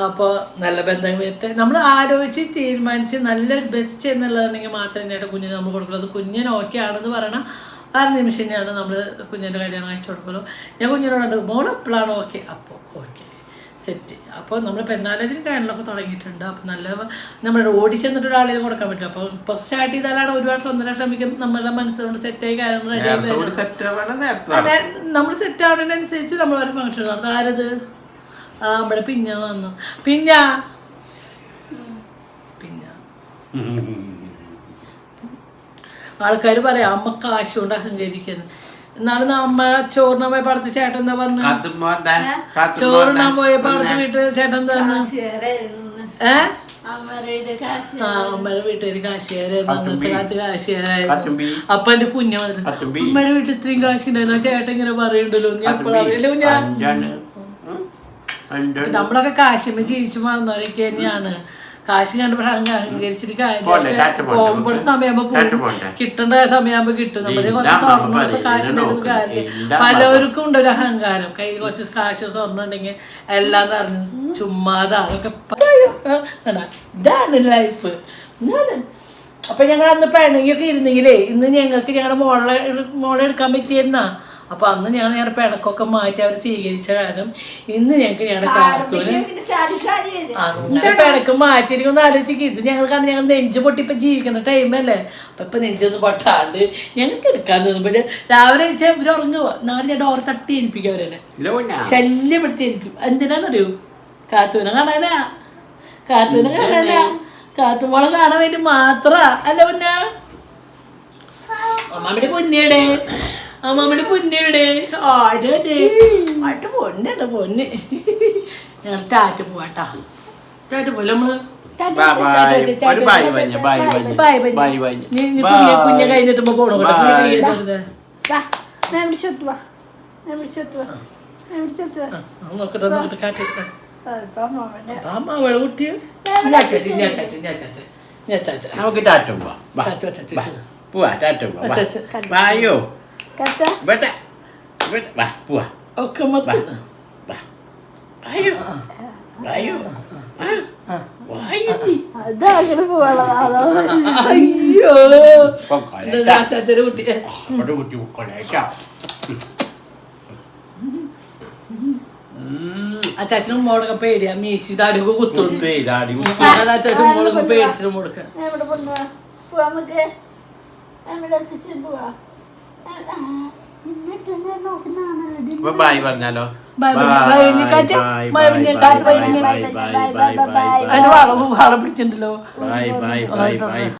അപ്പോൾ നല്ല ബന്ധങ്ങൾ വരട്ടെ നമ്മൾ ആലോചിച്ച് തീരുമാനിച്ച് നല്ലൊരു ബെസ്റ്റ് എന്നുള്ളതാണെങ്കിൽ മാത്രം തന്നെയാണ് കുഞ്ഞിന് നമ്മൾ കൊടുക്കുള്ളൂ. അത് കുഞ്ഞിന് ഓക്കെ ആണെന്ന് പറയണം. ആ നിമിഷം തന്നെയാണ് നമ്മൾ കുഞ്ഞിന്റെ കല്യാണം അയച്ചു കൊടുക്കുള്ളൂ. ഞാൻ കുഞ്ഞിനോട് മോൾ എപ്പോഴാണ് ഓക്കെ അപ്പോൾ ഓക്കെ സെറ്റ് അപ്പോൾ നമ്മൾ പെണ്ണാലോചന കാര്യങ്ങളൊക്കെ തുടങ്ങിയിട്ടുണ്ട്. അപ്പോൾ നല്ല നമ്മൾ ഓടി ചെന്നിട്ട് ഒരാളിൽ കൊടുക്കാൻ പറ്റില്ല. അപ്പോൾ ഇപ്പോൾ സ്റ്റാർട്ട് ചെയ്താലാണ് ഒരുപാട് വർഷം ഒന്നര ശ്രമിക്കും നമ്മളുടെ മനസ്സുകൊണ്ട് സെറ്റായി കാര്യങ്ങൾ നമ്മൾ സെറ്റ് ആവുന്നതിനനുസരിച്ച് നമ്മൾ ഒരു ഫംഗ്ഷൻ നടത്തും. ആരത്? ആ നമ്മുടെ പിഞ്ഞ വന്നു. പിഞ്ഞ. പിഞ്ഞ. ആൾക്കാർ പറയാം അമ്മ കാശ് കൊണ്ട് അഹങ്കരിക്കുന്നു. എന്നാലും നമ്മ ചോറിനാൻ പോയ പടത്ത് ചേട്ടൻ എന്താ പറഞ്ഞു? ചോറിനാൻ പോയ പടത്ത് വീട്ടിൽ ചേട്ടൻ എന്താ പറഞ്ഞു? ഏ? അമ്മയുടെ കാശ് കാശിയായിരുന്നു അന്നത്തെ കാലത്ത് അപ്പൊ എന്റെ കുഞ്ഞ വന്നിട്ട് അമ്മയുടെ വീട്ടിൽ ഇത്രയും കാശുണ്ടായിരുന്നു. ചേട്ടൻ ഇങ്ങനെ പറയുണ്ടല്ലോ ഞാൻ എപ്പോഴാ അറിയില്ല നമ്മളൊക്കെ കാശിമ ജീവിച്ചു മാറുന്നവരൊക്കെ തന്നെയാണ്. കാശ് കണ്ട് പക്ഷെ അങ്ങ് അഹങ്കരിച്ചിട്ട് കാര്യം പോകുമ്പോൾ പോകും. കിട്ടേണ്ട സമയമാകുമ്പോ കിട്ടും. നമ്മുടെ കുറച്ച് സ്വർണം പറയും, കാശ് ഇതിനെ കാര്യമില്ല? ഇല്ല, പലർക്കും ഉണ്ട് ഒരു അഹങ്കാരം. കയ്യിൽ കുറച്ച് കാശ് സ്വർണം ഉണ്ടെങ്കിൽ എല്ലാം നിറഞ്ഞു ചുമ്മാതെ. അതൊക്കെ? ഇതാണ് ലൈഫ് അപ്പൊ ഞങ്ങൾ അന്ന് പിണങ്ങിയൊക്കെ ഇരുന്നെങ്കിലേ ഇന്ന് ഞങ്ങൾക്ക് ഞങ്ങളുടെ മോളെ മോളെ എടുക്കാൻ പറ്റിയിരുന്നാ അപ്പൊ അന്ന് ഞാൻ ഞങ്ങളുടെ പിണക്കൊക്കെ മാറ്റി അവർ സ്വീകരിച്ച കാരണം ഇന്ന് ഞങ്ങൾക്ക് ഞങ്ങളുടെ കാർത്തൂന് ചാടി ചാടി വരും. അങ്ങനെ പിണക്ക് മാറ്റിയിരിക്കുന്ന ആലോചിക്കും. ഇത് ഞങ്ങൾ കാരണം ഞങ്ങൾ നെഞ്ച് പൊട്ടിപ്പോ ജീവിക്കുന്ന ടൈമല്ലേ അപ്പൊ ഇപ്പൊ നെഞ്ചൊന്ന് പൊട്ടാണ്ട് ഞങ്ങൾക്ക് എടുക്കാൻ തോന്നുമ്പോ രാവിലെ വെച്ചാൽ ഇവർ ഉറങ്ങുക നാളെ ഞാൻ ഡോർ തട്ടി എനിപ്പിക്കും അവരെന്നെ. ശല്യപ്പെടുത്തി എനിക്കും എന്തിനാന്നറിയോ? കാത്തൂനെ കാണാനാ. കാത്തൂനെ കാണാനാ. കാത്തുമോളെ കാണാൻ വേണ്ടി മാത്ര. അല്ല പിന്നെ? അമ്മാമ്മയുടെ പൊന്നിയുടെ അമ്മാമ്മയുടെ പൊന്നിയുടെ ആടെ ആട്ട് പൊന്നേട്ടാ പൊന്ന് ഞങ്ങൾ ടാറ്റ പോവാട്ടാ. ടാറ്റ പോലെ നമ്മൾ കുഞ്ഞ bye bye bye bye bye bye നീ നീ കുഞ്ഞെ കുഞ്ഞെ കഴിഞ്ഞിട്ട് പോണോ? കുഞ്ഞെ വാ ഞാൻ വിളിച്ചോട്ട് വാ. ഞാൻ വിളിച്ചോട്ട് വാ. ഞാൻ വിളിച്ചോട്ട് വാ. നോക്കട്ടെ നോക്കട്ടെ കാറ്റ്. നമുക്ക് ടാറ്റ പോവാ. പോവാ ടാറ്റ പോവാ. വാ. ബായോ വായോ. Bata. വായോ വായോ ആ, വായോ നീ. അതങ്ങനെ പോവാളതാ അതാ അയ്യോ ഇത് ചാച്ചയുടെ കുട്ടി അങ്ങോട്ട് കുത്തി പൊക്കോളെ, കേട്ടോ. ഉം. ആ ചാച്ചനും മോടൊക്കെ പേടിയാ മീശി താടിയൊക്കെ കുത്തുണ്ട് കുത്തേ, ഇതാടി കുത്തി. ആ ചാച്ചൻ മോളൊക്കെ പേടിച്ചിട്ട് മോടൊക്കെ ബൈ പറഞ്ഞാലോ ബൈ